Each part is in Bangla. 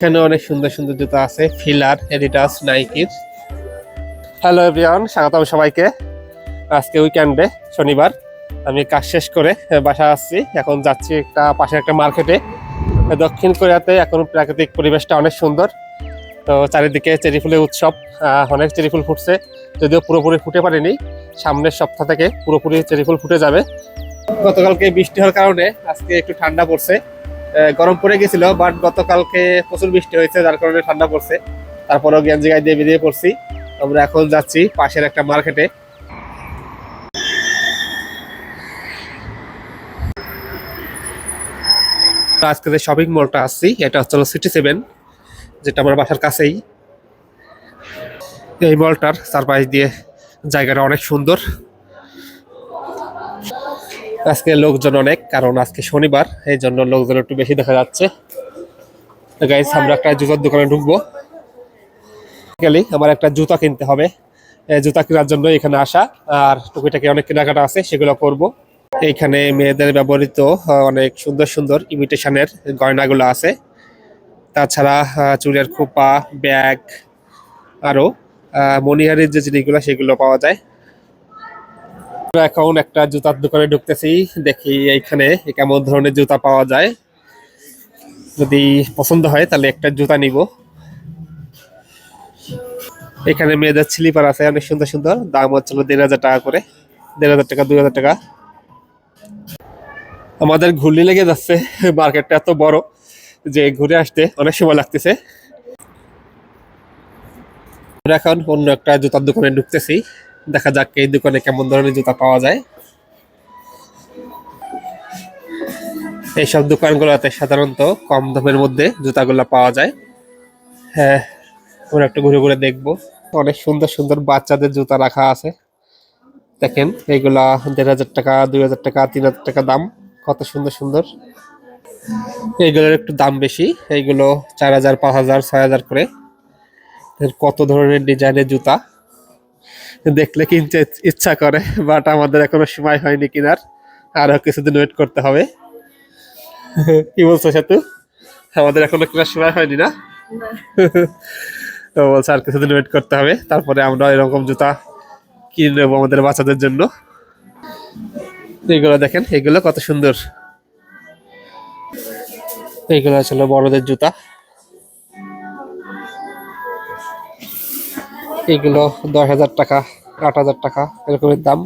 এখানে অনেক সুন্দর সুন্দর জুতা আছে, ফিলার এডিটাস নাইকির হ্যালো এভরিওয়ান স্বাগতম সবাইকে। আজকে উইকেন্ডে শনিবার। আমি কাজ শেষ করে বাসা আসছি। এখন যাচ্ছি একটা পাশে একটা মার্কেটে দক্ষিণ কোরিয়াতে এখন প্রাকৃতিক পরিবেশটা অনেক সুন্দর। তো চারিদিকে চেরি ফুলের উৎসব অনেক চেরি ফুল ফুটছে। যদিও পুরোপুরি ফুটে পারেনি, সামনের সপ্তাহ থেকে পুরোপুরি চেরি ফুল ফুটে যাবে। গতকালকে বৃষ্টি হওয়ার কারণে আজকে একটু ঠান্ডা পড়ছে। গরম পড়ে গেছিল বাট গতকালকে প্রচুর বৃষ্টি হয়েছে, যার কারণে ঠান্ডা পড়ছে। তারপরেও গেঞ্জি গায়ে দিয়ে বেরিয়ে পড়ছি। আমরা এখন যাচ্ছি পাশের একটা মার্কেটে। আজকে যে শপিং মলটা আসছি, এটা হচ্ছে সিটি সেভেন যেটা আমার বাসার কাছেই। এই মলটার চারপাশ দিয়ে জায়গাটা অনেক সুন্দর। আজকে লোকজন অনেক, কারণ আজকে শনিবার এই জন্য লোকজন একটু বেশি দেখা যাচ্ছে। গাইস আমরা একটা জুতার দোকানে ঢুকবো। গেলি আমার একটা জুতা কিনতে হবে। জুতা কেনার জন্য এখানে আসা, আর টুকিটাকি অনেক কেনাকাটা আছে, সেগুলো করব। এইখানে মেয়েদের ব্যবহৃত অনেক সুন্দর সুন্দর ইমিটেশনের গয়নাগুলো আছে। তাছাড়া চুলের খোপা, ব্যাগ আরও মনিহারের যে জিনিসগুলো, সেগুলো পাওয়া যায়। এখন একটা জুতার দোকানে ঢুকতেছি, দেখি এইখানে কেমন ধরনের জুতা পাওয়া যায়। যদি পছন্দ হয় তাহলে একটা জুতা নিব। এখানে মেয়েদের স্লিপার আছে, অনেক সুন্দর সুন্দর। দাম হচ্ছে দেড় হাজার টাকা করে। দেড় হাজার টাকা, দুই হাজার টাকা। আমাদের ঘুরলি লেগে যাচ্ছে মার্কেটটা এত বড় যে ঘুরে আসতে অনেক সময় লাগতেছে। এখন অন্য একটা জুতার দোকানে ঢুকতেছি। দেখা যাক এই দোকানে কেমন ধরনের জুতা পাওয়া যায়। এইসব দোকানগুলোতে সাধারণত কম দামের মধ্যে জুতাগুলো পাওয়া যায়। হ্যাঁ আমরা একটু ঘুরে ঘুরে দেখব। অনেক সুন্দর সুন্দর বাচ্চাদের জুতা রাখা আছে। দেখেন এইগুলা দেড় হাজার টাকা, দুই হাজার টাকা, তিন হাজার টাকা দাম। কত সুন্দর সুন্দর। এইগুলোর একটু দাম বেশি, এইগুলো চার হাজার, পাঁচ হাজার, ছয় হাজার করে। কত ধরনের ডিজাইনের জুতা? দেখলে কিনতে ইচ্ছা করে বাট আমাদের এখনও সময় হয়নি কিনার। আরও কিছুদিন ওয়েট করতে হবে। কি বলছো সেতু আমাদের এখনও কেনার সময় হয়নি না? তো বলছে আর কিছুদিন ওয়েট করতে হবে, তারপরে আমরা এরকম জুতা কিনে নেব আমাদের বাচ্চাদের জন্য। এগুলো দেখেন, এগুলো কত সুন্দর। এইগুলো ছিল বড়দের জুতা। এগুলো দশ হাজার টাকা, আট হাজার টাকা এরকমের দাম।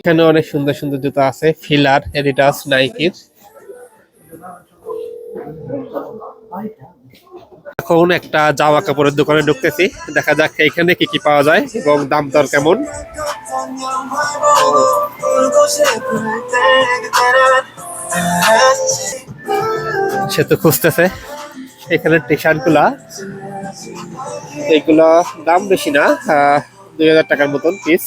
এখানে অনেক সুন্দর সুন্দর জুতা আছে, ফিলার এডিটাস নাইকির। এখন একটা জামা কাপড়ের দোকানে ঢুকতেছি, দেখা যাক এখানে কি কি পাওয়া যায় এবং দাম দর কেমন। সে তো খুঁজতেছে। এখানে টি শার্টগুলা এইগুলা দাম বেশি না দুই হাজার টাকার মতন পিস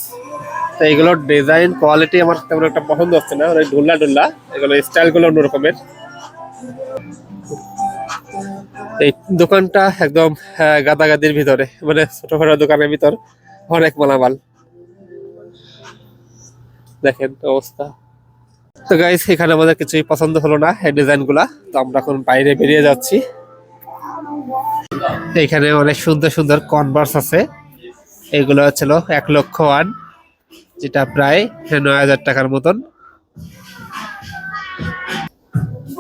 তো এগুলোর ডিজাইন কোয়ালিটি আমার তেমন একটা পছন্দ হচ্ছে না অনেক ডুল্লা ডুল্লা এগুলো স্টাইলগুলো অন্যরকমের এই দোকানটা একদম গাদাগাদির ভিতরে মানে ছোটখাটো দোকানের ভিতর, অনেক মালামাল। দেখেন অবস্থা। তো গাইস এখানে আমাদের কিছুই পছন্দ হলো না, এই ডিজাইনগুলা। তো আমরা এখন বাইরে বেরিয়ে যাচ্ছি। এখানে অনেক সুন্দর সুন্দর কনভার্স আছে। এগুলো ছিল এক লক্ষ ওয়ান, যেটা প্রায় নয় হাজার টাকার মতন।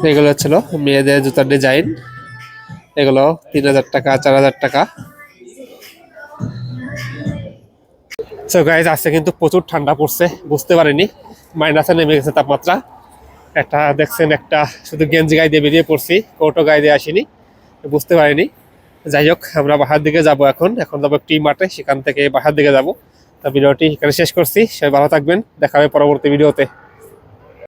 এগুলো ছিল মেয়েদের জুতার ডিজাইন এগুলো তিন হাজার টাকা, চার হাজার টাকা। সো গাইজ আজকে কিন্তু প্রচুর ঠান্ডা পড়ছে, বুঝতে পারিনি। মাইনাসে নেমে গেছে তাপমাত্রা। একটা দেখছেন, একটা শুধু গেঞ্জি গায়ে দিয়ে বেরিয়ে পড়ছি কোটো গায়ে দিয়ে আসিনি, বুঝতে পারিনি। যাই হোক, আমরা বাহার দিকে যাব এখন। এখন যাব টি মাঠে, সেখান থেকে বাহার দিকে যাব। তা ভিডিওটি এখানে শেষ করছি। সবাই ভালো থাকবেন। দেখা হবে পরবর্তী ভিডিওতে।